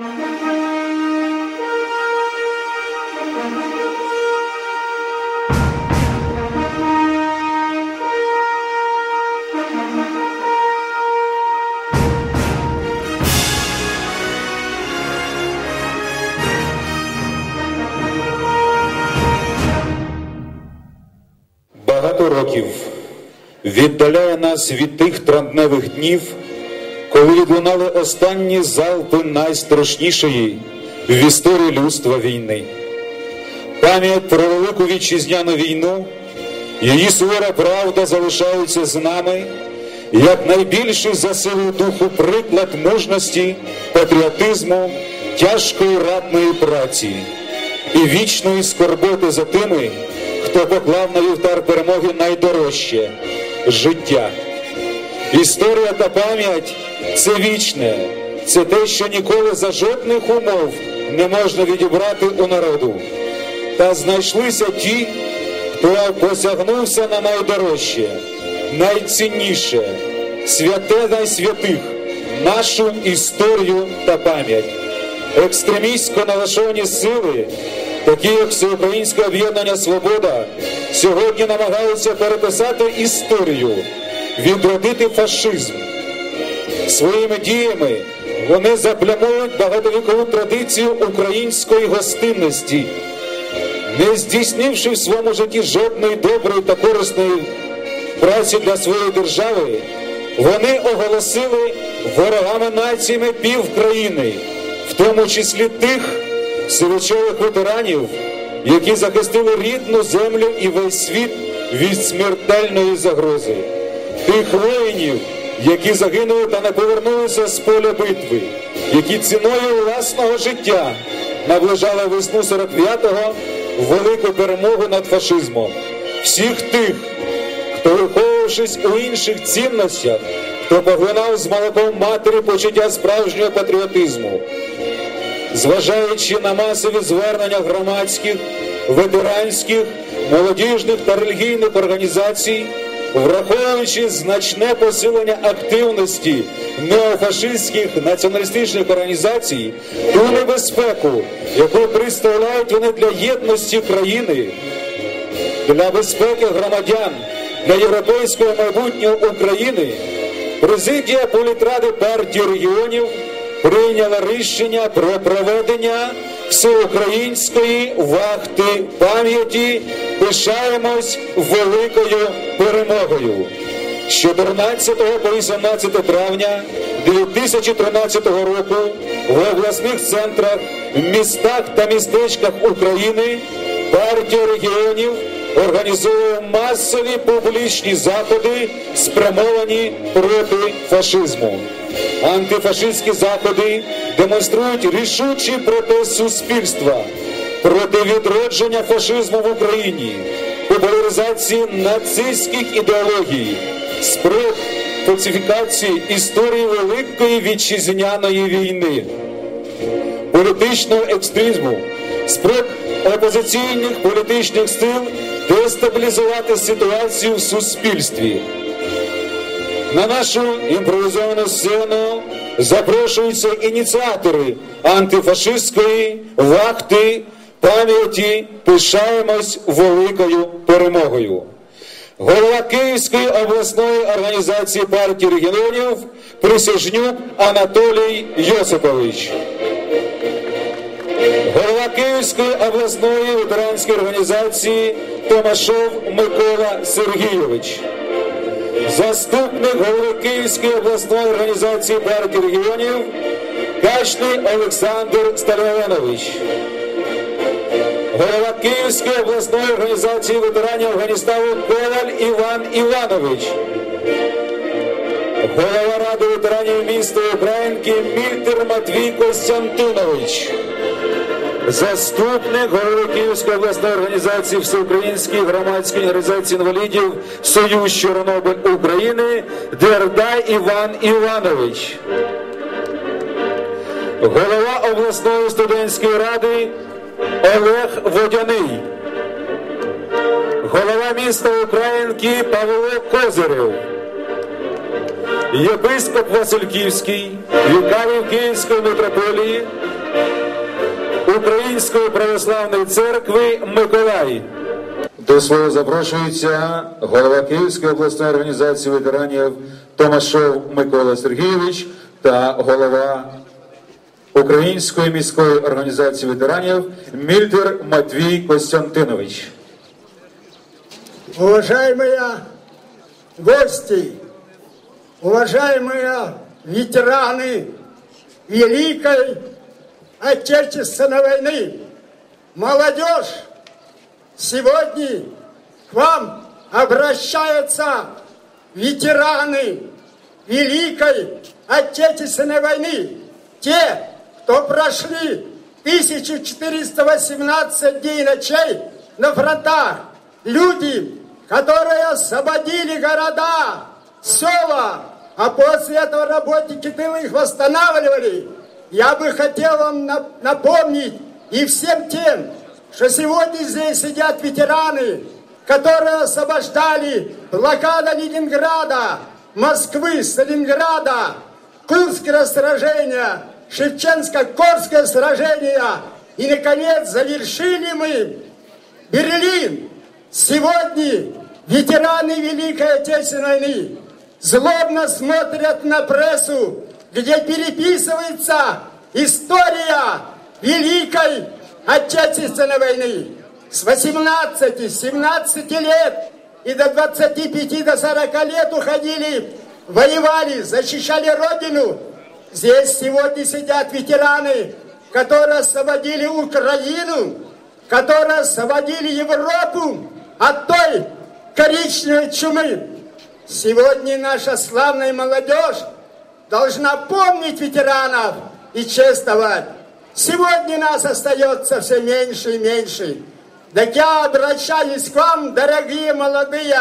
Багато років віддаляє нас від тих травневих днів, коли відлунали останні залпи найстрашнішої в історії людства війни. Пам'ять про велику вітчизняну війну, її сувора правда залишаються з нами як найбільший за силу духу приклад мужності, патріотизму, тяжкої ратної праці і вічної скорботи за тими, хто поклав на вівтар перемоги найдорожче життя. Історія та пам'ять це вічне, це те, що ніколи за жодних умов не можна відібрати у народу. Та знайшлися ті, хто посягнувся на найдорожче, найцінніше, святе найсвятих, нашу історію та пам'ять. Екстремістсько налаштовані сили, такі як Всеукраїнське об'єднання Свобода, сьогодні намагаються переписати історію, відродити фашизм. Своїми діями вони заплямують багатовікову традицію української гостинності, не здійснивши в своєму житті жодної доброї та корисної праці для своєї держави, вони оголосили ворогами націями пів країни, в тому числі тих сивочових ветеранів, які захистили рідну землю і весь світ від смертельної загрози, тих воїнів, які загинули та не повернулися з поля битви, які ціною власного життя наближали весну 45-го велику перемогу над фашизмом. Всіх тих, хто, виховувавшись у інших цінностях, хто поглинав з молоком матері почуття справжнього патріотизму, зважаючи на масові звернення громадських, ветеранських, молодіжних та релігійних організацій, враховуючи значне посилення активності неофашистських націоналістичних організацій, ту небезпеку, яку представляють вони для єдності країни, для безпеки громадян, для європейського майбутнього України, президія політради партії регіонів прийняла рішення про проведення всеукраїнської вахти пам'яті. Пишаємось великою перемогою. З 14 по 18 травня 2013 року в обласних центрах, містах та містечках України партія регіонів організує масові публічні заходи, спрямовані проти фашизму. Антифашистські заходи демонструють рішучий протест суспільства проти відродження фашизму в Україні, популяризації нацистських ідеологій, спроб фальсифікації історії Великої вітчизняної війни, політичного екстремізму, спроб опозиційних політичних сил дестабілізувати ситуацію в суспільстві. На нашу імпровізовану сцену запрошуються ініціатори антифашистської вахти пам'яті пишаємось великою перемогою. Голова Київської обласної організації партії регіонів Присяжнюк Анатолій Йосипович. Голова Київської обласної ветеранської організації Томашов Микола Сергійович. Заступник голови Київської обласної організації партії регіонів Качний Олександр Сталіонович. Голова Київської обласної організації ветеранів Афганістану Коваль Іван Іванович. Голова Ради ветеранів міста Українки Мільтер Матвій Костянтинович. Заступник голови Київської обласної організації Всеукраїнської громадської організації інвалідів Союз Чорнобиль України Дердай Іван Іванович. Голова обласної студентської ради Олег Водяний. Голова міста Українки Павло Козирев. Єпископ Васильківський вікарів Київської митрополії Української православної церкви Миколай. До слова запрошується голова Київської обласної організації ветеранів Томашов Микола Сергійович та голова Української міської організації ветеранів Мільтер Матвій Костянтинович. Уважаемые гости, уважаемые ветераны Великой Отечественной войны, молодежь, сегодня к вам обращаются ветераны Великой Отечественной войны, те, кто прошли 1418 дней и ночей на фронтах, люди, которые освободили города, села, а после этого работники тыла их восстанавливали. Я бы хотел вам напомнить и всем тем, что сегодня здесь сидят ветераны, которые освобождали блокада Ленинграда, Москвы, Сталинграда, Курское сражение, Шевченско-Корское сражение. И, наконец, завершили мы Берлин. Сегодня ветераны Великой Отечественной войны злобно смотрят на прессу, где переписывается история Великой Отечественной войны. С 18-17 лет и до 25 до 40 лет уходили, воевали, защищали Родину. Здесь сегодня сидят ветераны, которые освободили Украину, которые освободили Европу от той коричневой чумы. Сегодня наша славная молодежь должна помнить ветеранов и чествовать. Сегодня нас остается все меньше и меньше. Так я обращаюсь к вам, дорогие молодые,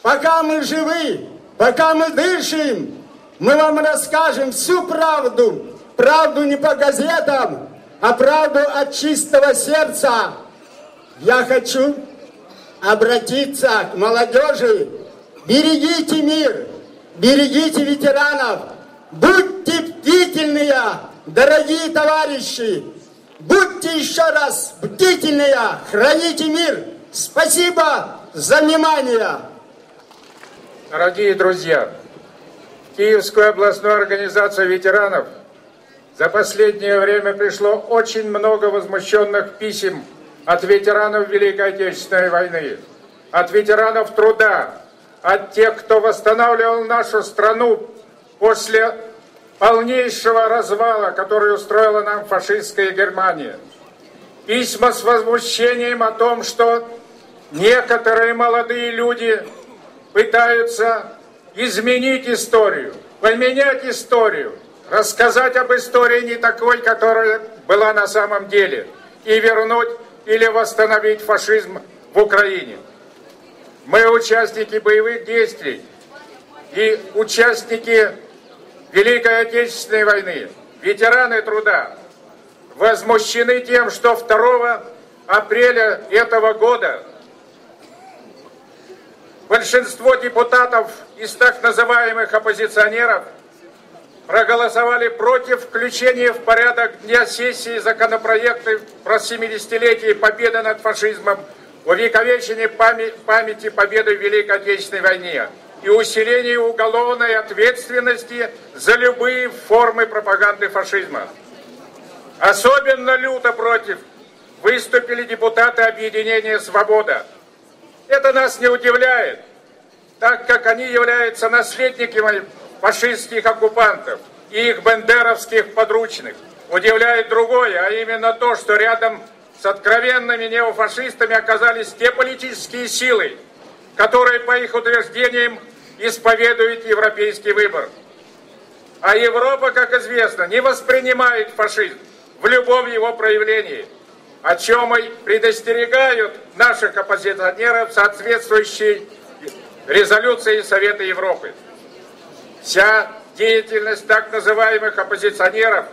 пока мы живы, пока мы дышим, мы вам расскажем всю правду. Правду не по газетам, а правду от чистого сердца. Я хочу обратиться к молодежи. Берегите мир, берегите ветеранов, будьте бдительные, дорогие товарищи. Будьте еще раз бдительные, храните мир. Спасибо за внимание. Дорогие друзья, Киевскую областную организацию ветеранов за последнее время пришло очень много возмущенных писем от ветеранов Великой Отечественной войны, от ветеранов труда, от тех, кто восстанавливал нашу страну после полнейшего развала, который устроила нам фашистская Германия. Письма с возмущением о том, что некоторые молодые люди пытаются изменить историю, поменять историю, рассказать об истории не такой, которая была на самом деле, и вернуть или восстановить фашизм в Украине. Мы участники боевых действий и участники Великой Отечественной войны, ветераны труда, возмущены тем, что 2 апреля этого года большинство депутатов из так называемых оппозиционеров проголосовали против включения в порядок дня сессии законопроекта про 70-летие победы над фашизмом, увековечение памяти победы в Великой Отечественной войне и усиление уголовной ответственности за любые формы пропаганды фашизма. Особенно люто против выступили депутаты объединения «Свобода». Это нас не удивляет, так как они являются наследниками фашистских оккупантов и их бендеровских подручных. Удивляет другое, а именно то, что рядом с откровенными неофашистами оказались те политические силы, которые, по их утверждениям, исповедуют европейский выбор. А Европа, как известно, не воспринимает фашизм в любом его проявлении – о чем и предостерегают наших оппозиционеров соответствующей резолюции Совета Европы. Вся деятельность так называемых оппозиционеров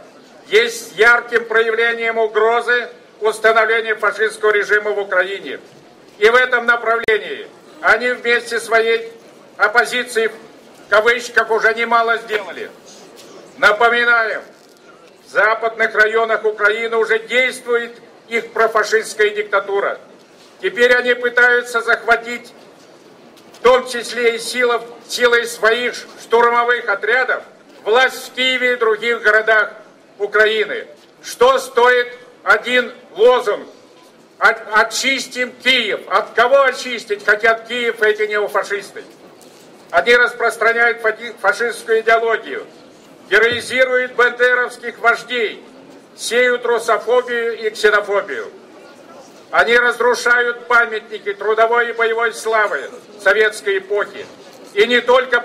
есть ярким проявлением угрозы установления фашистского режима в Украине. И в этом направлении они вместе своей оппозицией в кавычках уже немало сделали. Напоминаем, в западных районах Украины уже действует их профашистская диктатура. Теперь они пытаются захватить, в том числе и силов, силой своих штурмовых отрядов, власть в Киеве и других городах Украины. Что стоит один лозунг? От, очистим Киев. От кого очистить хотят Киев эти неофашисты? Они распространяют фашистскую идеологию, героизируют бандеровских вождей, сеют русофобию и ксенофобию. Они разрушают памятники трудовой и боевой славы советской эпохи. И не только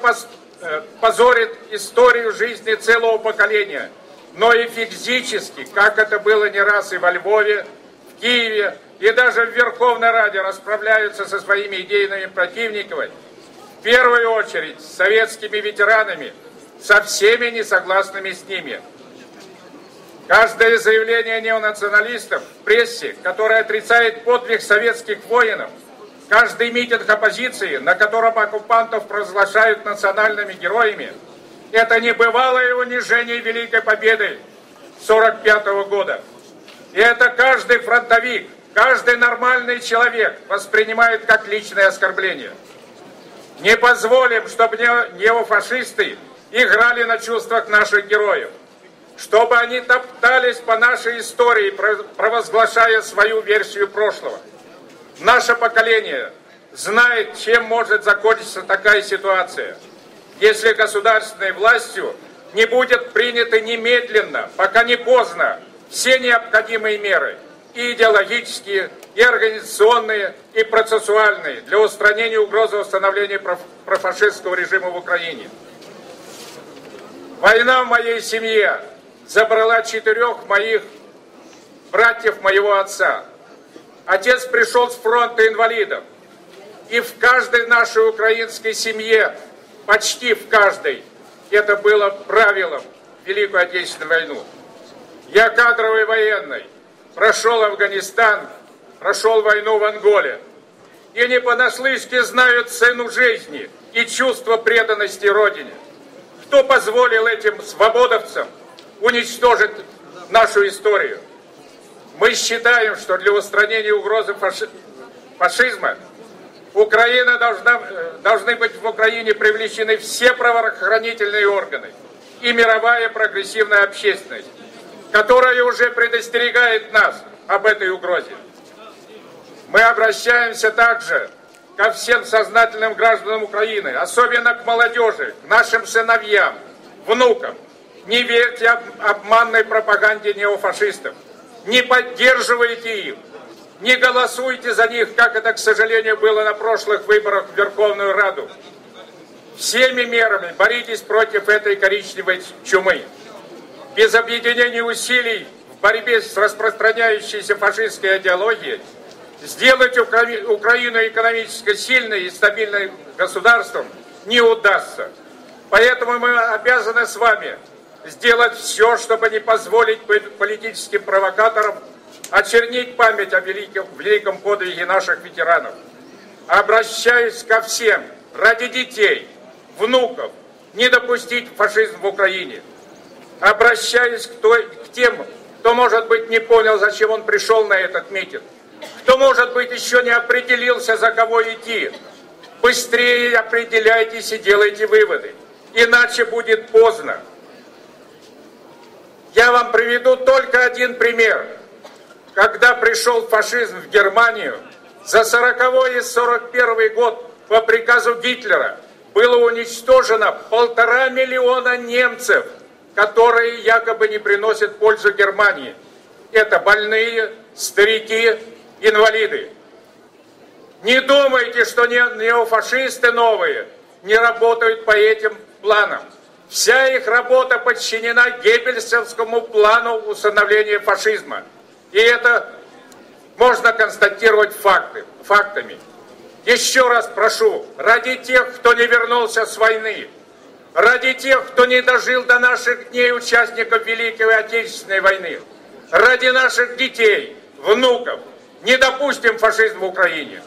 э, позорят историю жизни целого поколения, но и физически, как это было не раз и во Львове, в Киеве, и даже в Верховной Раде расправляются со своими идейными противниками, в первую очередь с советскими ветеранами, со всеми несогласными с ними. Каждое заявление неонационалистов в прессе, которое отрицает подвиг советских воинов, каждый митинг оппозиции, на котором оккупантов провозглашают национальными героями, это небывалое унижение Великой Победы 1945 года. И это каждый фронтовик, каждый нормальный человек воспринимает как личное оскорбление. Не позволим, чтобы неофашисты играли на чувствах наших героев чтобы они топтались по нашей истории, провозглашая свою версию прошлого. Наше поколение знает, чем может закончиться такая ситуация, если государственной властью не будет приняты немедленно, пока не поздно, все необходимые меры, и идеологические, и организационные, и процессуальные, для устранения угрозы установления профашистского режима в Украине. Война в моей семье забрала четырех моих братьев моего отца. Отец пришел с фронта инвалидов. И в каждой нашей украинской семье, почти в каждой, это было правилом Великую Отечественную войну. Я кадровый военный, прошел Афганистан, прошел войну в Анголе. И не понаслышке знают цену жизни и чувство преданности Родине. Кто позволил этим свободовцам – уничтожит нашу историю. Мы считаем, что для устранения угрозы фаши... фашизма Украина должна, должны быть в Украине привлечены все правоохранительные органы и мировая прогрессивная общественность, которая уже предостерегает нас об этой угрозе. Мы обращаемся также ко всем сознательным гражданам Украины, особенно к молодежи, к нашим сыновьям, внукам, не верьте обманной пропаганде неофашистов. Не поддерживайте их. Не голосуйте за них, как это, к сожалению, было на прошлых выборах в Верховную Раду. Всеми мерами боритесь против этой коричневой чумы. Без объединения усилий в борьбе с распространяющейся фашистской идеологией сделать Украину экономически сильной и стабильным государством не удастся. Поэтому мы обязаны с вами сделать все, чтобы не позволить политическим провокаторам очернить память о великом, великом подвиге наших ветеранов. Обращаюсь ко всем ради детей, внуков, не допустить фашизм в Украине. Обращаюсь к, той, к тем, кто, может быть, не понял, зачем он пришел на этот митинг. Кто, может быть, еще не определился, за кого идти. Быстрее определяйтесь и делайте выводы. Иначе будет поздно. Я вам приведу только один пример. Когда пришел фашизм в Германию, за 40 и 41 год по приказу Гитлера было уничтожено полтора миллиона немцев, которые якобы не приносят пользу Германии. Это больные, старики, инвалиды. Не думайте, что неофашисты новые не работают по этим планам. Вся их работа подчинена Геббельсовскому плану установления фашизма. И это можно констатировать факты, фактами. Еще раз прошу, ради тех, кто не вернулся с войны, ради тех, кто не дожил до наших дней участников Великой Отечественной войны, ради наших детей, внуков, не допустим фашизм в Украине.